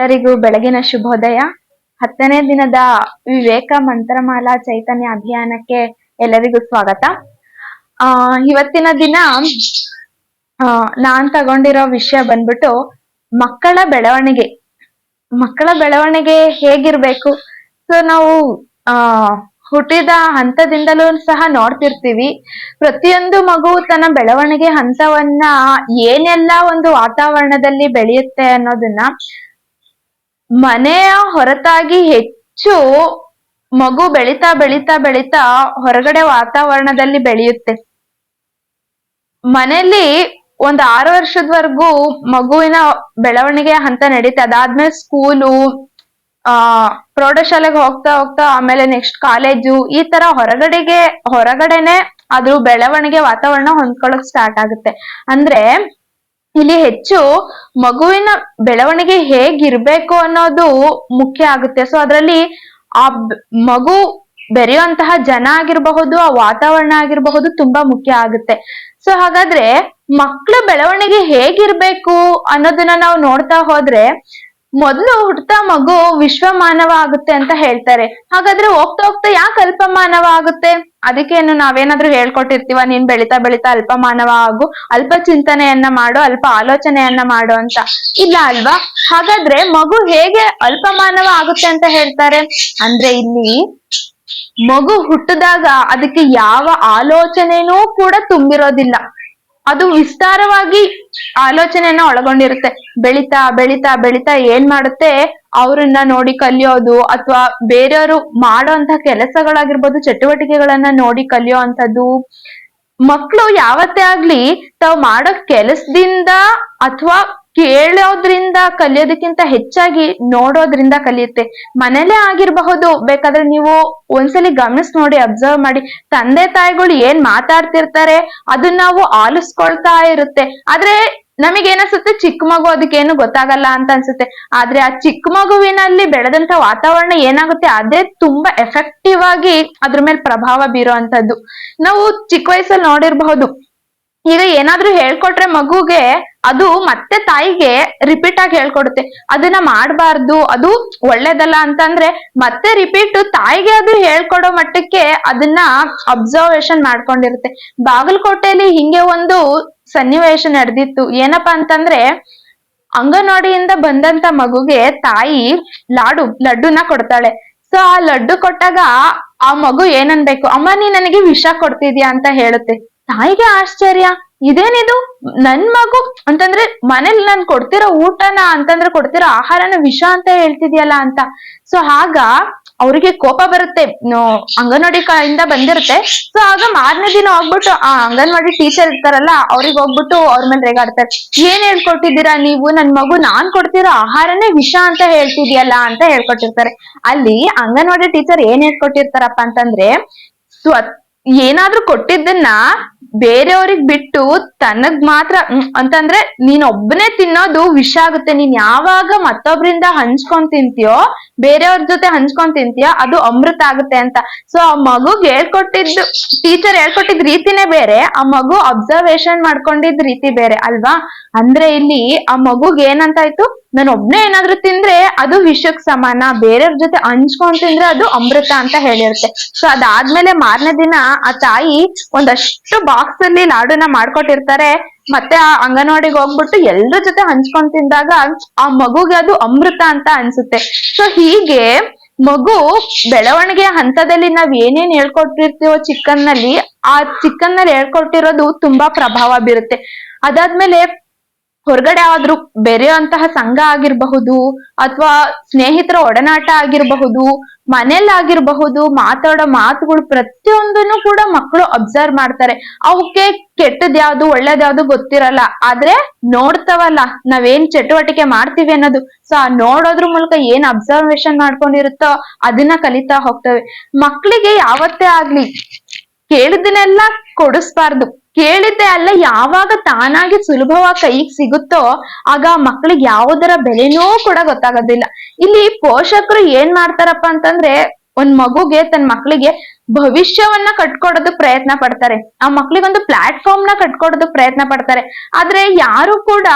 ಎಲ್ಲರಿಗೂ ಬೆಳಗಿನ ಶುಭೋದಯ. ಹತ್ತನೇ ದಿನದ ವಿವೇಕ ಮಂತ್ರಮಾಲಾ ಚೈತನ್ಯ ಅಭಿಯಾನಕ್ಕೆ ಎಲ್ಲರಿಗೂ ಸ್ವಾಗತ. ಆ, ಇವತ್ತಿನ ದಿನ, ಆ, ನಾನ್ ತಗೊಂಡಿರೋ ವಿಷಯ ಬಂದ್ಬಿಟ್ಟು ಮಕ್ಕಳ ಬೆಳವಣಿಗೆ. ಮಕ್ಕಳ ಬೆಳವಣಿಗೆ ಹೇಗಿರ್ಬೇಕು? ಸೊ, ನಾವು, ಆ, ಹುಟ್ಟಿದ ಹಂತದಿಂದಲೂ ಸಹ ನೋಡ್ತಿರ್ತೀವಿ. ಪ್ರತಿಯೊಂದು ಮಗು ತನ್ನ ಬೆಳವಣಿಗೆ ಹಂತವನ್ನ ಏನೆಲ್ಲ ಒಂದು ವಾತಾವರಣದಲ್ಲಿ ಬೆಳೆಯುತ್ತೆ ಅನ್ನೋದನ್ನ ಮನೆಯ ಹೊರತಾಗಿ ಹೆಚ್ಚು ಮಗು ಬೆಳಿತಾ ಬೆಳಿತಾ ಬೆಳಿತಾ ಹೊರಗಡೆ ವಾತಾವರಣದಲ್ಲಿ ಬೆಳೆಯುತ್ತೆ. ಮನೆಯಲ್ಲಿ ಒಂದ್ ಆರು ವರ್ಷದವರೆಗೂ ಮಗುವಿನ ಬೆಳವಣಿಗೆ ಹಂತ ನಡೀತೆ. ಅದಾದ್ಮೇಲೆ ಸ್ಕೂಲು ಆ, ಪ್ರೌಢಶಾಲೆಗೆ ಹೋಗ್ತಾ ಹೋಗ್ತಾ ಆಮೇಲೆ ನೆಕ್ಸ್ಟ್ ಕಾಲೇಜು ಈ ತರ ಹೊರಗಡೆಗೆ, ಹೊರಗಡೆನೆ ಅದು ಬೆಳವಣಿಗೆ ವಾತಾವರಣ ಹೊಂದ್ಕೊಳಕ್ ಸ್ಟಾರ್ಟ್ ಆಗುತ್ತೆ. ಅಂದ್ರೆ ಇಲ್ಲಿ ಹೆಚ್ಚು ಮಗುವಿನ ಬೆಳವಣಿಗೆ ಹೇಗಿರ್ಬೇಕು ಅನ್ನೋದು ಮುಖ್ಯ ಆಗುತ್ತೆ. ಸೊ ಅದ್ರಲ್ಲಿ ಆ ಮಗು ಬೆರೆಯುವಂತಹ ಜನ ಆಗಿರಬಹುದು, ಆ ವಾತಾವರಣ ಆಗಿರಬಹುದು ತುಂಬಾ ಮುಖ್ಯ ಆಗುತ್ತೆ. ಸೊ ಹಾಗಾದ್ರೆ ಮಕ್ಕಳ ಬೆಳವಣಿಗೆ ಹೇಗಿರ್ಬೇಕು ಅನ್ನೋದನ್ನ ನಾವು ನೋಡ್ತಾ ಹೋದ್ರೆ ಮೊದ್ಲು ಹುಟ್ಟುತ್ತಾ ಮಗು ವಿಶ್ವ ಮಾನವ ಆಗುತ್ತೆ ಅಂತ ಹೇಳ್ತಾರೆ. ಹಾಗಾದ್ರೆ ಹೋಗ್ತಾ ಹೋಗ್ತಾ ಯಾಕೆ ಅಲ್ಪ ಮಾನವ ಆಗುತ್ತೆ ಅದಕ್ಕೇನು ನಾವೇನಾದ್ರೂ ಹೇಳ್ಕೊಟ್ಟಿರ್ತೀವ, ನೀನ್ ಬೆಳಿತಾ ಬೆಳಿತಾ ಅಲ್ಪ ಮಾನವ ಆಗು, ಅಲ್ಪ ಚಿಂತನೆಯನ್ನ ಮಾಡು, ಅಲ್ಪ ಆಲೋಚನೆಯನ್ನ ಮಾಡು ಅಂತ. ಇಲ್ಲ ಅಲ್ವಾ? ಹಾಗಾದ್ರೆ ಮಗು ಹೇಗೆ ಅಲ್ಪ ಮಾನವ ಆಗುತ್ತೆ ಅಂತ ಹೇಳ್ತಾರೆ? ಅಂದ್ರೆ ಇಲ್ಲಿ ಮಗು ಹುಟ್ಟಿದಾಗ ಅದಕ್ಕೆ ಯಾವ ಆಲೋಚನೆನೂ ಕೂಡ ತುಂಬಿರೋದಿಲ್ಲ. ಅದು ವಿಸ್ತಾರವಾಗಿ ಆಲೋಚನೆಯನ್ನ ಒಳಗೊಂಡಿರುತ್ತೆ. ಬೆಳಿತಾ ಬೆಳಿತಾ ಬೆಳಿತಾ ಏನ್ ಮಾಡುತ್ತೆ? ಅವ್ರನ್ನ ನೋಡಿ ಕಲಿಯೋದು ಅಥವಾ ಬೇರೆಯವರು ಮಾಡೋಂತ ಕೆಲಸಗಳಾಗಿರ್ಬೋದು, ಚಟುವಟಿಕೆಗಳನ್ನ ನೋಡಿ ಕಲಿಯೋ ಅಂತದ್ದು ಮಕ್ಳು ಯಾವತ್ತೇ ಆಗ್ಲಿ ತಾವು ಮಾಡೋ ಕೆಲಸದಿಂದ ಅಥವಾ ಕೇಳೋದ್ರಿಂದ, ಕಲಿಯೋದಕ್ಕಿಂತ ಹೆಚ್ಚಾಗಿ ನೋಡೋದ್ರಿಂದ ಕಲಿಯುತ್ತೆ. ಮನೇಲೇ ಆಗಿರಬಹುದು, ಬೇಕಾದ್ರೆ ನೀವು ಒಂದ್ಸಲಿ ಗಮನಿಸ್ ನೋಡಿ ಅಬ್ಸರ್ವ್ ಮಾಡಿ. ತಂದೆ, ತಾಯಿಗಳು ಏನ್ ಮಾತಾಡ್ತಿರ್ತಾರೆ, ಅದನ್ನ ನಾವು ಆಲಿಸ್ಕೊಳ್ತಾ ಇರುತ್ತೆ. ಆದ್ರೆ ನಮಗೆ ಏನಿಸುತ್ತೆ ಚಿಕ್ಕ ಮಗು ಅದಕ್ಕೇನು ಗೊತ್ತಾಗಲ್ಲ ಅಂತ ಅನ್ಸುತ್ತೆ. ಆದ್ರೆ, ಆ ಚಿಕ್ಕ ಮಗುವಿನಲ್ಲಿ ಬೆಳೆದಂತ ವಾತಾವರಣ ಏನಾಗುತ್ತೆ? ಅದೇ ತುಂಬಾ ಎಫೆಕ್ಟಿವ್ ಆಗಿ ಅದ್ರ ಮೇಲೆ ಪ್ರಭಾವ ಬೀರುವಂತದ್ದು ನಾವು ಚಿಕ್ಕ ವಯಸ್ಸಲ್ಲಿ ನೋಡಿರ್ಬಹುದು. ಈಗ ಏನಾದ್ರೂ ಹೇಳ್ಕೊಟ್ರೆ ಮಗುಗೆ ಅದು ಮತ್ತೆ ತಾಯಿಗೆ ರಿಪೀಟ್ ಆಗಿ ಹೇಳ್ಕೊಡುತ್ತೆ. ಅದನ್ನ ಮಾಡಬಾರ್ದು, ಅದು ಒಳ್ಳೇದಲ್ಲ ಅಂತಂದ್ರೆ ಮತ್ತೆ ರಿಪೀಟ್ ತಾಯಿಗೆ ಅದು ಹೇಳ್ಕೊಡೋ ಮಟ್ಟಕ್ಕೆ ಅದನ್ನ ಅಬ್ಸರ್ವೇಶನ್ ಮಾಡ್ಕೊಂಡಿರುತ್ತೆ. ಬಾಗಲಕೋಟೆಯಲ್ಲಿ ಹಿಂಗೆ ಒಂದು ಸನ್ನಿವೇಶ ನಡೆದಿತ್ತು. ಏನಪ್ಪಾ ಅಂತಂದ್ರೆ ಅಂಗನವಾಡಿಯಿಂದ ಬಂದಂತ ಮಗುಗೆ ತಾಯಿ ಲಾಡು, ಲಡ್ಡುನ ಕೊಡ್ತಾಳೆ. ಸೊ ಆ ಲಡ್ಡು ಕೊಟ್ಟಾಗ ಆ ಮಗು ಏನನ್ಬೇಕು? ಅಮ್ಮ, ನೀ ನನಗೆ ವಿಷ ಕೊಡ್ತಿದ್ಯಾ? ಅಂತ ಹೇಳುತ್ತೆ. ತಾಯಿಗೆ ಆಶ್ಚರ್ಯ. ಇದೇನಿದು? ನನ್ ಮಗು ಅಂತಂದ್ರೆ ಮನೇಲಿ ನಾನ್ ಕೊಡ್ತಿರೋ ಊಟನ ಅಂತಂದ್ರೆ ಕೊಡ್ತಿರೋ ಆಹಾರನ ವಿಷ ಅಂತ ಹೇಳ್ತಿದ್ಯಲ್ಲ ಅಂತ. ಸೊ ಆಗ ಅವ್ರಿಗೆ ಕೋಪ ಬರುತ್ತೆ. ಅಂಗನವಾಡಿ ಕಡೆಯಿಂದ ಬಂದಿರುತ್ತೆ. ಸೊ ಆಗ ಮಾರನೇ ದಿನ ಹೋಗ್ಬಿಟ್ಟು, ಆ ಅಂಗನವಾಡಿ ಟೀಚರ್ ಇರ್ತಾರಲ್ಲ, ಅವ್ರಿಗೆ ಹೋಗ್ಬಿಟ್ಟು ಅವ್ರ ಮೇಲೆ ರೇಗಾಡ್ತಾರೆ ಏನ್ ಹೇಳ್ಕೊಟ್ಟಿದ್ದೀರಾ ನೀವು? ನನ್ ಮಗು ನಾನ್ ಕೊಡ್ತಿರೋ ಆಹಾರನೇ ವಿಷ ಅಂತ ಹೇಳ್ತಿದ್ಯಲ್ಲ ಅಂತ ಹೇಳ್ಕೊಟ್ಟಿರ್ತಾರೆ. ಅಲ್ಲಿ ಅಂಗನವಾಡಿ ಟೀಚರ್ ಏನ್ ಹೇಳ್ಕೊಟ್ಟಿರ್ತಾರಪ್ಪ ಅಂತಂದ್ರೆ ಏನಾದ್ರೂ ಕೊಟ್ಟಿದ್ದನ್ನ ಬೇರೆಯವ್ರಿಗೆ ಬಿಟ್ಟು ತನಗ್ ಮಾತ್ರ ಅಂತಂದ್ರೆ ನೀನ್ ಒಬ್ಬನೇ ತಿನ್ನೋದು ವಿಷ ಆಗುತ್ತೆ. ನೀನ್ ಯಾವಾಗ ಮತ್ತೊಬ್ರಿಂದ ಹಂಚ್ಕೊಂಡ್ ತಿಂತೀಯೋ, ಬೇರೆಯವ್ರ ಜೊತೆ ಹಂಚ್ಕೊಂಡ್ ತಿಂತೀಯೋ, ಅದು ಅಮೃತ ಆಗುತ್ತೆ ಅಂತ. ಸೊ ಆ ಮಗುಗ್ ಹೇಳ್ಕೊಟ್ಟಿದ್ದು ಟೀಚರ್ ಹೇಳ್ಕೊಟ್ಟಿದ್ ರೀತಿನೇ ಬೇರೆ, ಆ ಮಗು ಅಬ್ಸರ್ವೇಶನ್ ಮಾಡ್ಕೊಂಡಿದ್ ರೀತಿ ಬೇರೆ, ಅಲ್ವಾ? ಅಂದ್ರೆ ಇಲ್ಲಿ ಆ ಮಗುಗ್ ಏನಂತಾಯ್ತು? ನಾನು ಒಬ್ನೇ ಏನಾದ್ರೂ ತಿಂದ್ರೆ ಅದು ವಿಷಕ್ ಸಮಾನ, ಬೇರೆಯವ್ರ ಜೊತೆ ಹಂಚ್ಕೊಂಡ್ ತಿಂದ್ರೆ ಅದು ಅಮೃತ ಅಂತ ಹೇಳಿರುತ್ತೆ. ಸೊ ಅದಾದ್ಮೇಲೆ ಮಾರನೇ ದಿನ ಆ ತಾಯಿ ಒಂದಷ್ಟು ಬಾಕ್ಸ್ ಅಲ್ಲಿ ಲಾಡುನ ಮಾಡ್ಕೊಟ್ಟಿರ್ತಾರೆ. ಮತ್ತೆ ಆ ಅಂಗನವಾಡಿಗೆ ಹೋಗ್ಬಿಟ್ಟು ಎಲ್ರ ಜೊತೆ ಹಂಚ್ಕೊಂಡ್ ತಿಂದಾಗ ಆ ಮಗುಗೆ ಅದು ಅಮೃತ ಅಂತ ಅನ್ಸುತ್ತೆ. ಸೊ ಹೀಗೆ ಮಗು ಬೆಳವಣಿಗೆಯ ಹಂತದಲ್ಲಿ ನಾವ್ ಏನೇನ್ ಹೇಳ್ಕೊಟ್ಟಿರ್ತೀವೋ ಚಿಕ್ಕನ್ನಲ್ಲಿ ಆ ಚಿಕ್ಕನ್ನಲ್ಲಿ ಹೇಳ್ಕೊಟ್ಟಿರೋದು ತುಂಬಾ ಪ್ರಭಾವ ಬೀರುತ್ತೆ. ಅದಾದ್ಮೇಲೆ ಹೊರಗಡೆ ಆದ್ರೂ ಬೆರೆಯುವಂತಹ ಸಂಘ ಆಗಿರ್ಬಹುದು ಅಥವಾ ಸ್ನೇಹಿತರ ಒಡನಾಟ ಆಗಿರಬಹುದು ಮನೇಲಾಗಿರ್ಬಹುದು ಮಾತಾಡೋ ಮಾತುಗಳು ಪ್ರತಿಯೊಂದನ್ನು ಕೂಡ ಮಕ್ಕಳು ಅಬ್ಸರ್ವ್ ಮಾಡ್ತಾರೆ. ಅವಕ್ಕೆ ಕೆಟ್ಟದ್ ಯಾವ್ದು ಒಳ್ಳೇದ್ಯಾವ್ದು ಗೊತ್ತಿರಲ್ಲ. ಆದ್ರೆ ನೋಡ್ತಾವಲ್ಲ, ನಾವೇನ್ ಚಟುವಟಿಕೆ ಮಾಡ್ತೀವಿ ಅನ್ನೋದು. ಸೊ ಆ ನೋಡೋದ್ರ ಮೂಲಕ ಏನ್ ಅಬ್ಸರ್ವೇಶನ್ ಮಾಡ್ಕೊಂಡಿರುತ್ತೋ ಅದನ್ನ ಕಲಿತಾ ಹೋಗ್ತವೆ. ಮಕ್ಕಳಿಗೆ ಯಾವತ್ತೇ ಆಗ್ಲಿ, ಕೇಳಿದನ್ನೆಲ್ಲ ಕೊಡಿಸ್ಬಾರ್ದು. ಕೇಳಿದ್ದೆ ಅಲ್ಲ, ಯಾವಾಗ ತಾನಾಗಿ ಸುಲಭವಾಗಿ ಕೈಗೆ ಸಿಗುತ್ತೋ ಆಗ ಮಕ್ಳಿಗೆ ಯಾವುದರ ಬೆಲೆನೂ ಕೂಡ ಗೊತ್ತಾಗೋದಿಲ್ಲ. ಇಲ್ಲಿ ಪೋಷಕರು ಏನ್ ಮಾಡ್ತಾರಪ್ಪ ಅಂತಂದ್ರೆ ಒಂದ್ ಮಗುಗೆ ತನ್ನ ಮಕ್ಳಿಗೆ ಭವಿಷ್ಯವನ್ನ ಕಟ್ಕೊಡೋದಕ್ ಪ್ರಯತ್ನ ಪಡ್ತಾರೆ. ಆ ಮಕ್ಳಿಗೊಂದು ಪ್ಲಾಟ್ಫಾರ್ಮ್ನ ಕಟ್ಕೊಡೋದಕ್ ಪ್ರಯತ್ನ ಪಡ್ತಾರೆ. ಆದ್ರೆ ಯಾರು ಕೂಡ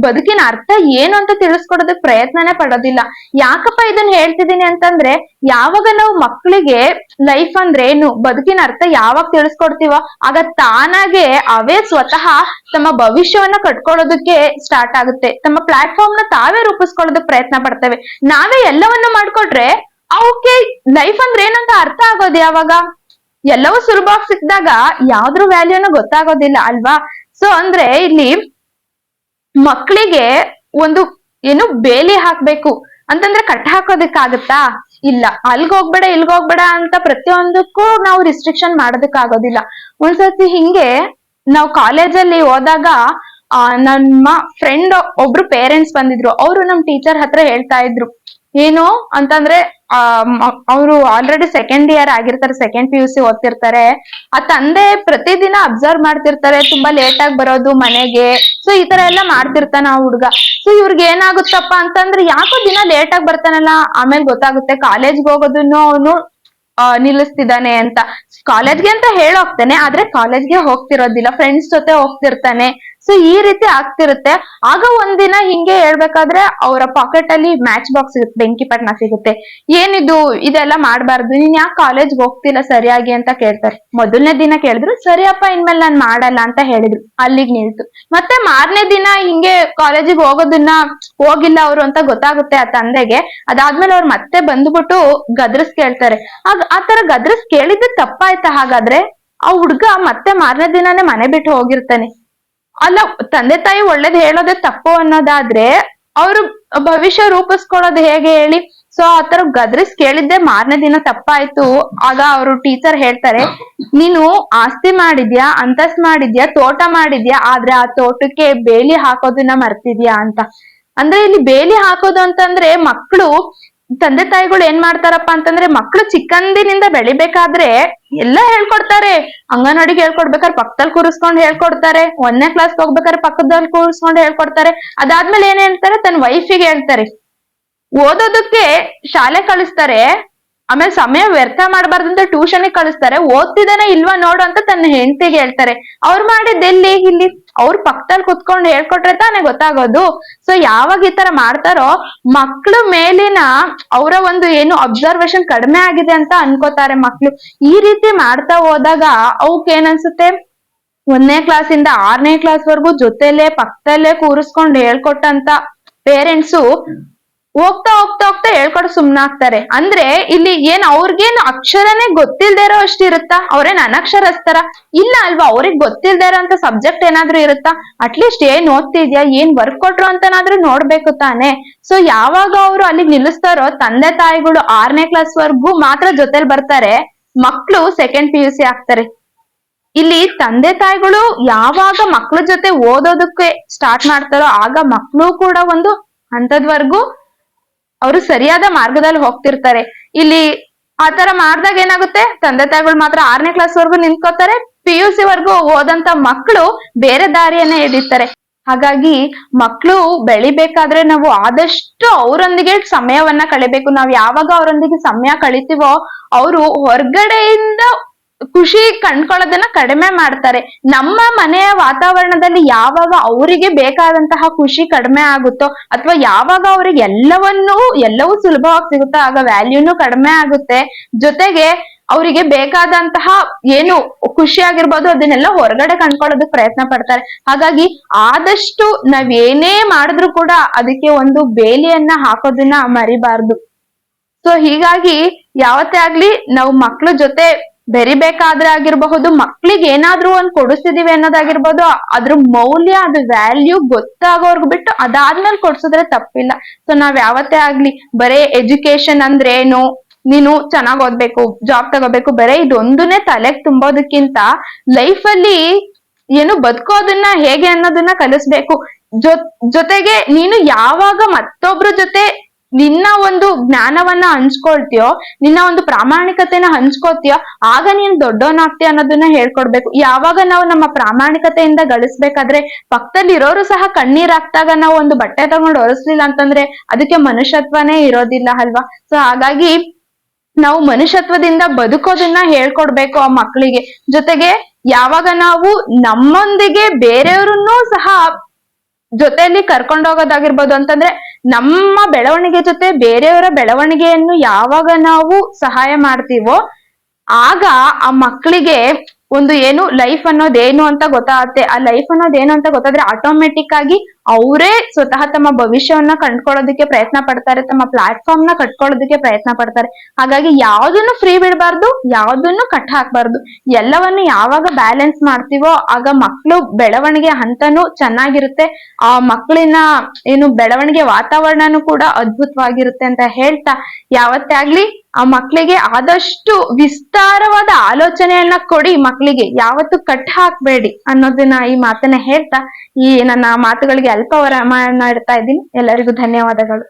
ಬದುಕಿನ ಅರ್ಥ ಏನು ಅಂತ ತಿಳಿಸ್ಕೊಡೋದಕ್ ಪ್ರಯತ್ನನೇ ಪಡೋದಿಲ್ಲ. ಯಾಕಪ್ಪ ಇದನ್ನ ಹೇಳ್ತಿದೀನಿ ಅಂತಂದ್ರೆ, ಯಾವಾಗ ನಾವು ಮಕ್ಕಳಿಗೆ ಲೈಫ್ ಅಂದ್ರೆ ಏನು, ಬದುಕಿನ ಅರ್ಥ ಯಾವಾಗ ತಿಳಿಸ್ಕೊಡ್ತೀವೋ, ಆಗ ತಾನಾಗೆ ಅವೇ ಸ್ವತಃ ತಮ್ಮ ಭವಿಷ್ಯವನ್ನ ಕಟ್ಕೊಳ್ಳೋದಕ್ಕೆ ಸ್ಟಾರ್ಟ್ ಆಗುತ್ತೆ. ತಮ್ಮ ಪ್ಲಾಟ್ಫಾರ್ಮ್ನ ತಾವೇ ರೂಪಿಸ್ಕೊಳ್ಳೋದಕ್ ಪ್ರಯತ್ನ ಪಡ್ತೇವೆ. ನಾವೇ ಎಲ್ಲವನ್ನ ಮಾಡ್ಕೊಟ್ರೆ ಅವಕ್ಕೆ ಲೈಫ್ ಅಂದ್ರೆ ಏನಂತ ಅರ್ಥ ಆಗೋದು ಯಾವಾಗ? ಎಲ್ಲವೂ ಸುಲಭವಾಗಿ ಸಿಕ್ಕಿದಾಗ ಯಾವ್ದ್ರ ವ್ಯಾಲ್ಯೂನು ಗೊತ್ತಾಗೋದಿಲ್ಲ ಅಲ್ವಾ? ಸೊ ಅಂದ್ರೆ ಇಲ್ಲಿ ಮಕ್ಕಳಿಗೆ ಒಂದು ಏನು ಬೇಲಿ ಹಾಕ್ಬೇಕು ಅಂತಂದ್ರೆ ಕಟ್ ಹಾಕೋದಕ್ಕಾಗತ್ತಾ? ಇಲ್ಲ. ಅಲ್ಗ್ ಹೋಗ್ಬೇಡ, ಇಲ್ಗ್ ಹೋಗ್ಬೇಡ ಅಂತ ಪ್ರತಿಯೊಂದಕ್ಕೂ ನಾವು ರಿಸ್ಟ್ರಿಕ್ಷನ್ ಮಾಡೋದಕ್ಕಾಗೋದಿಲ್ಲ. ಒಂದ್ಸತಿ ಹಿಂಗೆ ನಾವು ಕಾಲೇಜಲ್ಲಿ ಹೋದಾಗ, ಆ, ನಮ್ಮ ಫ್ರೆಂಡ್ ಒಬ್ರು ಪೇರೆಂಟ್ಸ್ ಬಂದಿದ್ರು. ಅವರು ನಮ್ ಟೀಚರ್ ಹತ್ರ ಹೇಳ್ತಾ ಇದ್ರು. ಏನು ಅಂತಂದ್ರೆ ಅವರು ಆಲ್ರೆಡಿ ಸೆಕೆಂಡ್ ಇಯರ್ ಆಗಿರ್ತಾರೆ ಸೆಕೆಂಡ್ ಪಿ ಯು ಸಿ ಓದ್ತಿರ್ತಾರೆ. ಆ ತಂದೆ ಪ್ರತಿದಿನ ಅಬ್ಸರ್ವ್ ಮಾಡ್ತಿರ್ತಾರೆ, ತುಂಬಾ ಲೇಟ್ ಆಗಿ ಬರೋದು ಮನೆಗೆ. ಸೊ ಈ ತರ ಎಲ್ಲ ಮಾಡ್ತಿರ್ತಾನ ಆ ಹುಡ್ಗ. ಸೊ ಇವ್ರಿಗೆ ಏನಾಗುತ್ತಪ್ಪ ಅಂತಂದ್ರೆ, ಯಾಕೋ ದಿನ ಲೇಟ್ ಆಗಿ ಬರ್ತಾನಲ್ಲ, ಆಮೇಲೆ ಗೊತ್ತಾಗುತ್ತೆ ಕಾಲೇಜ್ಗೆ ಹೋಗೋದನ್ನು ಅವನು ನಿಲ್ಲಿಸ್ತಿದ್ದಾನೆ ಅಂತ. ಕಾಲೇಜ್ಗೆ ಅಂತ ಹೇಳೋಗ್ತಾನೆ, ಆದ್ರೆ ಕಾಲೇಜ್ಗೆ ಹೋಗ್ತಿರೋದಿಲ್ಲ. ಫ್ರೆಂಡ್ಸ್ ಜೊತೆ ಹೋಗ್ತಿರ್ತಾನೆ. ಸೊ ಈ ರೀತಿ ಆಗ್ತಿರುತ್ತೆ. ಆಗ ಒಂದಿನ ಹಿಂಗೆ ಹೇಳ್ಬೇಕಾದ್ರೆ ಅವರ ಪಾಕೆಟ್ ಅಲ್ಲಿ ಮ್ಯಾಚ್ ಬಾಕ್ಸ್ ಸಿಗುತ್ತೆ ಬೆಂಕಿ ಪಟ್ನ ಸಿಗುತ್ತೆ. ಏನಿದು? ಇದೆಲ್ಲ ಮಾಡ್ಬಾರ್ದು. ನೀನ್ ಯಾಕೆ ಕಾಲೇಜ್ ಹೋಗ್ತಿಲ್ಲ ಸರಿಯಾಗಿ ಅಂತ ಕೇಳ್ತಾರೆ. ಮೊದಲನೇ ದಿನ ಕೇಳಿದ್ರು, ಸರಿಯಪ್ಪ, ಇನ್ಮೇಲೆ ನಾನ್ ಮಾಡಲ್ಲ ಅಂತ ಹೇಳಿದ್ರು. ಅಲ್ಲಿಗೆ ನಿಲ್ತು. ಮತ್ತೆ ಮಾರನೇ ದಿನ ಹಿಂಗೆ ಕಾಲೇಜಿಗೆ ಹೋಗೋದನ್ನ ಹೋಗಿಲ್ಲ ಅವರು ಅಂತ ಗೊತ್ತಾಗುತ್ತೆ ಆ ತಂದೆಗೆ. ಅದಾದ್ಮೇಲೆ ಅವ್ರು ಮತ್ತೆ ಬಂದ್ಬಿಟ್ಟು ಗದ್ರಸ್ ಕೇಳ್ತಾರೆ. ಆಗ ಆತರ ಗದ್ರಸ್ ಕೇಳಿದ್ದು ತಪ್ಪಾಯ್ತಾ ಹಾಗಾದ್ರೆ? ಆ ಹುಡ್ಗ ಮತ್ತೆ ಮಾರನೇ ದಿನಾನೇ ಮನೆ ಬಿಟ್ಟು ಹೋಗಿರ್ತಾನೆ. ಅಲ್ಲ, ತಂದೆ ತಾಯಿ ಒಳ್ಳೇದ್ ಹೇಳೋದೇ ತಪ್ಪು ಅನ್ನೋದಾದ್ರೆ ಅವ್ರು ಭವಿಷ್ಯ ರೂಪಿಸ್ಕೊಳ್ಳೋದು ಹೇಗೆ ಹೇಳಿ? ಸೊ ಆತರ ಗದ್ರಿಸ್ ಕೇಳಿದ್ದೆ, ಮಾರನೇ ದಿನ ತಪ್ಪಾಯ್ತು. ಆಗ ಅವರು ಟೀಚರ್ ಹೇಳ್ತಾರೆ, ನೀನು ಆಸ್ತಿ ಮಾಡಿದ್ಯಾ ಅಂತಸ್ ಮಾಡಿದ್ಯಾ, ತೋಟ ಮಾಡಿದ್ಯಾ, ಆದ್ರೆ ಆ ತೋಟಕ್ಕೆ ಬೇಲಿ ಹಾಕೋದನ್ನ ಮರ್ತಿದ್ಯಾ ಅಂತ. ಅಂದ್ರೆ ಇಲ್ಲಿ ಬೇಲಿ ಹಾಕೋದು ಅಂತಂದ್ರೆ ಮಕ್ಕಳು ತಂದೆ ತಾಯಿಗಳು ಏನ್ ಮಾಡ್ತಾರಪ್ಪ ಅಂತಂದ್ರೆ ಮಕ್ಳು ಚಿಕ್ಕಂದಿನಿಂದ ಬೆಳಿಬೇಕಾದ್ರೆ ಎಲ್ಲ ಹೇಳ್ಕೊಡ್ತಾರೆ. ಅಂಗನವಾಡಿಗೆ ಹೇಳ್ಕೊಡ್ಬೇಕಾದ್ರೆ ಪಕ್ಕದಲ್ಲಿ ಕೂರಿಸ್ಕೊಂಡ್ ಹೇಳ್ಕೊಡ್ತಾರೆ. ಒಂದನೇ ಕ್ಲಾಸ್ ಹೋಗ್ಬೇಕಾದ್ರೆ ಪಕ್ಕದಲ್ಲಿ ಕೂರಿಸ್ಕೊಂಡ್ ಹೇಳ್ಕೊಡ್ತಾರೆ. ಅದಾದ್ಮೇಲೆ ಏನ್ ಹೇಳ್ತಾರೆ? ತನ್ನ ವೈಫಿಗೆ ಹೇಳ್ತಾರೆ. ಓದೋದಕ್ಕೆ ಶಾಲೆ ಕಳಿಸ್ತಾರೆ. ಆಮೇಲೆ ಸಮಯ ವ್ಯರ್ಥ ಮಾಡಬಾರ್ದಂತ ಟ್ಯೂಷನ್ ಕಳಿಸ್ತಾರೆ. ಓದ್ತಿದ್ದಾನೆ ಇಲ್ವಾ ನೋಡು ಅಂತ ತನ್ನ ಹೆಂಡತಿಗೆ ಹೇಳ್ತಾರೆ. ಅವ್ರು ಮಾಡಿದ್ದು ಎಲ್ಲಿ? ಇಲ್ಲಿ. ಅವ್ರ ಪಕ್ಕದಲ್ಲಿ ಕುತ್ಕೊಂಡು ಹೇಳ್ಕೊಟ್ರೆ ತಾನೇ ಗೊತ್ತಾಗೋದು. ಸೊ ಯಾವಾಗ ಈ ತರ ಮಾಡ್ತಾರೋ, ಮಕ್ಳ ಮೇಲಿನ ಅವರ ಒಂದು ಏನು ಅಬ್ಸರ್ವೇಶನ್ ಕಡಿಮೆ ಆಗಿದೆ ಅಂತ ಅನ್ಕೋತಾರೆ ಮಕ್ಳು. ಈ ರೀತಿ ಮಾಡ್ತಾ ಹೋದಾಗ ಅವಕ್ ಏನನ್ಸುತ್ತೆ? ಒಂದನೇ ಕ್ಲಾಸ್ ಇಂದ ಆರನೇ ಕ್ಲಾಸ್ ವರ್ಗು ಜೊತೆಲೆ ಪಕ್ಕದಲ್ಲೇ ಕೂರಿಸ್ಕೊಂಡು ಹೇಳ್ಕೊಟ್ಟಂತ ಪೇರೆಂಟ್ಸು ಹೋಗ್ತಾ ಹೋಗ್ತಾ ಹೋಗ್ತಾ ಹೇಳ್ಕೊಡ್ ಸುಮ್ನಾಗ್ತಾರೆ ಅಂದ್ರೆ ಇಲ್ಲಿ ಏನ್ ಅವ್ರಿಗೇನ್ ಅಕ್ಷರನೇ ಗೊತ್ತಿಲ್ದೇ ಇರೋ ಅಷ್ಟಿರುತ್ತಾ ಅವ್ರೇನ್ ಅನಕ್ಷರಸ್ತಾರ ಇಲ್ಲ ಅಲ್ವಾ? ಅವ್ರಿಗೆ ಗೊತ್ತಿಲ್ದೇ ಇರೋಂತ ಸಬ್ಜೆಕ್ಟ್ ಏನಾದ್ರೂ ಇರುತ್ತಾ? ಅಟ್ಲೀಸ್ಟ್ ಏನ್ ಓದ್ತಿದ್ಯಾ? ಏನ್ ವರ್ಕ್ ಕೊಟ್ರು ಅಂತನಾದ್ರೂ ನೋಡ್ಬೇಕು ತಾನೆ. ಸೊ ಯಾವಾಗ ಅವರು ಅಲ್ಲಿಗೆ ನಿಲ್ಲಿಸ್ತಾರೋ, ತಂದೆ ತಾಯಿಗಳು ಆರನೇ ಕ್ಲಾಸ್ ವರ್ಗೂ ಮಾತ್ರ ಜೊತೆಲಿ ಬರ್ತಾರೆ. ಮಕ್ಳು ಸೆಕೆಂಡ್ ಪಿ ಯು ಸಿ ಆಗ್ತಾರೆ. ಇಲ್ಲಿ ತಂದೆ ತಾಯಿಗಳು ಯಾವಾಗ ಮಕ್ಳ ಜೊತೆ ಓದೋದಕ್ಕೆ ಸ್ಟಾರ್ಟ್ ಮಾಡ್ತಾರೋ, ಆಗ ಮಕ್ಳು ಕೂಡ ಒಂದು ಹಂತದ್ವರ್ಗೂ ಅವರು ಸರಿಯಾದ ಮಾರ್ಗದಲ್ಲಿ ಹೋಗ್ತಿರ್ತಾರೆ. ಇಲ್ಲಿ ಆತರ ಮಾಡ್ದಾಗ ಏನಾಗುತ್ತೆ? ತಂದೆ ತಾಯಿಗಳು ಮಾತ್ರ ಆರನೇ ಕ್ಲಾಸ್ ವರ್ಗು ನಿಂತ್ಕೋತಾರೆ ಪಿ ಯು ಸಿ ವರ್ಗು ಹೋದಂತ ಮಕ್ಕಳು ಬೇರೆ ದಾರಿಯನ್ನೇ ಹಿಡಿತಾರೆ ಹಾಗಾಗಿ ಮಕ್ಕಳು ಬೆಳಿಬೇಕಾದ್ರೆ ನಾವು ಆದಷ್ಟು ಅವರೊಂದಿಗೆ ಸಮಯವನ್ನ ಕಳಿಬೇಕು. ನಾವ್ ಯಾವಾಗ ಅವರೊಂದಿಗೆ ಸಮಯ ಕಳಿತೀವೋ, ಅವರು ಹೊರಗಡೆಯಿಂದ ಖುಷಿ ಕಂಡ್ಕೊಳ್ಳೋದನ್ನ ಕಡಿಮೆ ಮಾಡ್ತಾರೆ. ನಮ್ಮ ಮನೆಯ ವಾತಾವರಣದಲ್ಲಿ ಯಾವಾಗ ಅವರಿಗೆ ಬೇಕಾದಂತಹ ಖುಷಿ ಕಡಿಮೆ ಆಗುತ್ತೋ ಅಥವಾ ಯಾವಾಗ ಅವ್ರಿಗೆ ಎಲ್ಲವನ್ನೂ, ಎಲ್ಲವೂ ಸುಲಭವಾಗಿ ಸಿಗುತ್ತೋ ಆಗ ವ್ಯಾಲ್ಯೂನು ಕಡಿಮೆ ಆಗುತ್ತೆ. ಜೊತೆಗೆ ಅವರಿಗೆ ಬೇಕಾದಂತಹ ಏನು ಖುಷಿ ಆಗಿರ್ಬೋದು ಅದನ್ನೆಲ್ಲ ಹೊರಗಡೆ ಕಂಡ್ಕೊಳ್ಳೋದಕ್ ಪ್ರಯತ್ನ ಪಡ್ತಾರೆ. ಹಾಗಾಗಿ ಆದಷ್ಟು ನಾವೇನೇ ಮಾಡಿದ್ರು ಕೂಡ ಅದಕ್ಕೆ ಒಂದು ಬೇಲಿಯನ್ನ ಹಾಕೋದನ್ನ ಮರಿಬಾರ್ದು. ಸೊ ಹೀಗಾಗಿ ಯಾವತ್ತೇ ಆಗ್ಲಿ ನಾವು ಮಕ್ಳ ಜೊತೆ ಬೆರಿಬೇಕಾದ್ರೆ ಆಗಿರ್ಬಹುದು, ಮಕ್ಳಿಗೆ ಏನಾದ್ರೂ ಒಂದ್ ಕೊಡಿಸಿದೀವಿ ಅನ್ನೋದಾಗಿರ್ಬೋದು, ಅದ್ರ ಮೌಲ್ಯ, ಅದ್ರ ವ್ಯಾಲ್ಯೂ ಗೊತ್ತಾಗೋರ್ಗ್ ಬಿಟ್ಟು ಅದಾದ್ಮೇಲೆ ಕೊಡ್ಸಿದ್ರೆ ತಪ್ಪಿಲ್ಲ. ಸೊ ನಾವ್ ಯಾವತ್ತೇ ಆಗ್ಲಿ, ಬರೇ ಎಜುಕೇಶನ್ ಅಂದ್ರೆ ಏನು? ನೀನು ಚೆನ್ನಾಗ್ ಓದ್ಬೇಕು ಜಾಬ್ ತಗೋಬೇಕು, ಬರೇ ಇದೊಂದನ್ನೇ ತಲೆಗ್ ತುಂಬೋದಕ್ಕಿಂತ ಲೈಫ್ ಅಲ್ಲಿ ಏನು ಬದುಕೋದನ್ನ ಹೇಗೆ ಅನ್ನೋದನ್ನ ಕಲಿಸ್ಬೇಕು. ಜೊ, ಜೊತೆಗೆ ನೀನು ಯಾವಾಗ ಮತ್ತೊಬ್ರ ಜೊತೆ ನಿನ್ನ ಒಂದು ಜ್ಞಾನವನ್ನ ಹಂಚ್ಕೊಳ್ತೀಯೋ, ನಿನ್ನ ಒಂದು ಪ್ರಾಮಾಣಿಕತೆನ ಹಂಚ್ಕೋತೀಯೋ ಆಗ ನೀನ್ ದೊಡ್ಡವನಾಗ್ತೀಯ ಅನ್ನೋದನ್ನ ಹೇಳ್ಕೊಡ್ಬೇಕು. ಯಾವಾಗ ನಾವು ನಮ್ಮ ಪ್ರಾಮಾಣಿಕತೆಯಿಂದ ಗಳಿಸ್ಬೇಕಾದ್ರೆ, ಪಕ್ಕದಲ್ಲಿರೋರು ಸಹ ಕಣ್ಣೀರ್ ಹಾಕ್ದಾಗ ನಾವು ಒಂದು ಬಟ್ಟೆ ತಗೊಂಡು ಒರೆಸ್ಲಿಲ್ಲ ಅಂತಂದ್ರೆ ಅದಕ್ಕೆ ಮನುಷ್ಯತ್ವನೇ ಇರೋದಿಲ್ಲ ಅಲ್ವಾ? ಸೊ ಹಾಗಾಗಿ ನಾವು ಮನುಷ್ಯತ್ವದಿಂದ ಬದುಕೋದನ್ನ ಹೇಳ್ಕೊಡ್ಬೇಕು ಆ ಮಕ್ಕಳಿಗೆ ಜೊತೆಗೆ ಯಾವಾಗ ನಾವು ನಮ್ಮೊಂದಿಗೆ ಬೇರೆಯವ್ರನ್ನೂ ಸಹ ಜೊತೆಯಲ್ಲಿ ಕರ್ಕೊಂಡು ಹೋಗೋದಾಗಿರ್ಬೋದು ಅಂತಂದ್ರೆ ನಮ್ಮ ಬೆಳವಣಿಗೆ ಜೊತೆ ಬೇರೆಯವರ ಬೆಳವಣಿಗೆಯನ್ನು ಯಾವಾಗ ನಾವು ಸಹಾಯ ಮಾಡ್ತೀವೋ ಆಗ ಆ ಮಕ್ಕಳಿಗೆ ಒಂದು ಏನು ಲೈಫ್ ಅನ್ನೋದೇನು ಅಂತ ಗೊತ್ತಾಗತ್ತೆ. ಆ ಲೈಫ್ ಅನ್ನೋದೇನು ಅಂತ ಗೊತ್ತಾದ್ರೆ ಆಟೋಮೆಟಿಕ್ ಆಗಿ ಅವರೇ ಸ್ವತಃ ತಮ್ಮ ಭವಿಷ್ಯವನ್ನ ಕಂಡ್ಕೊಳ್ಳೋದಕ್ಕೆ ಪ್ರಯತ್ನ ಪಡ್ತಾರೆ, ತಮ್ಮ ಪ್ಲಾಟ್ಫಾರ್ಮ್ನ ಕಟ್ಕೊಳ್ಳೋದಕ್ಕೆ ಪ್ರಯತ್ನ ಪಡ್ತಾರೆ. ಹಾಗಾಗಿ ಯಾವ್ದನ್ನು ಫ್ರೀ ಬಿಡಬಾರ್ದು, ಯಾವ್ದನ್ನು ಕಟ್ ಹಾಕ್ಬಾರ್ದು, ಎಲ್ಲವನ್ನು ಯಾವಾಗ ಬ್ಯಾಲೆನ್ಸ್ ಮಾಡ್ತೀವೋ ಆಗ ಮಕ್ಕಳು ಬೆಳವಣಿಗೆ ಹಂತನೂ ಚೆನ್ನಾಗಿರುತ್ತೆ. ಆ ಮಕ್ಕಳಿನ ಏನು ಬೆಳವಣಿಗೆ ವಾತಾವರಣನೂ ಕೂಡ ಅದ್ಭುತವಾಗಿರುತ್ತೆ ಅಂತ ಹೇಳ್ತಾ, ಯಾವತ್ತೇ ಆಗ್ಲಿ ಆ ಮಕ್ಕಳಿಗೆ ಆದಷ್ಟು ವಿಸ್ತಾರವಾದ ಆಲೋಚನೆಯನ್ನ ಕೊಡಿ ಮಕ್ಕಳಿಗೆ ಯಾವತ್ತು ಕಟ್ ಹಾಕ್ಬೇಡಿ ಅನ್ನೋದನ್ನ ಈ ಮಾತನ್ನ ಹೇಳ್ತಾ, ಈ ನನ್ನ ಮಾತುಗಳಿಗೆ ಅಲ್ಪವರ ಮಾತನಾಡ್ತಾ ಇದ್ದೀನಿ. ಎಲ್ಲರಿಗೂ ಧನ್ಯವಾದಗಳು.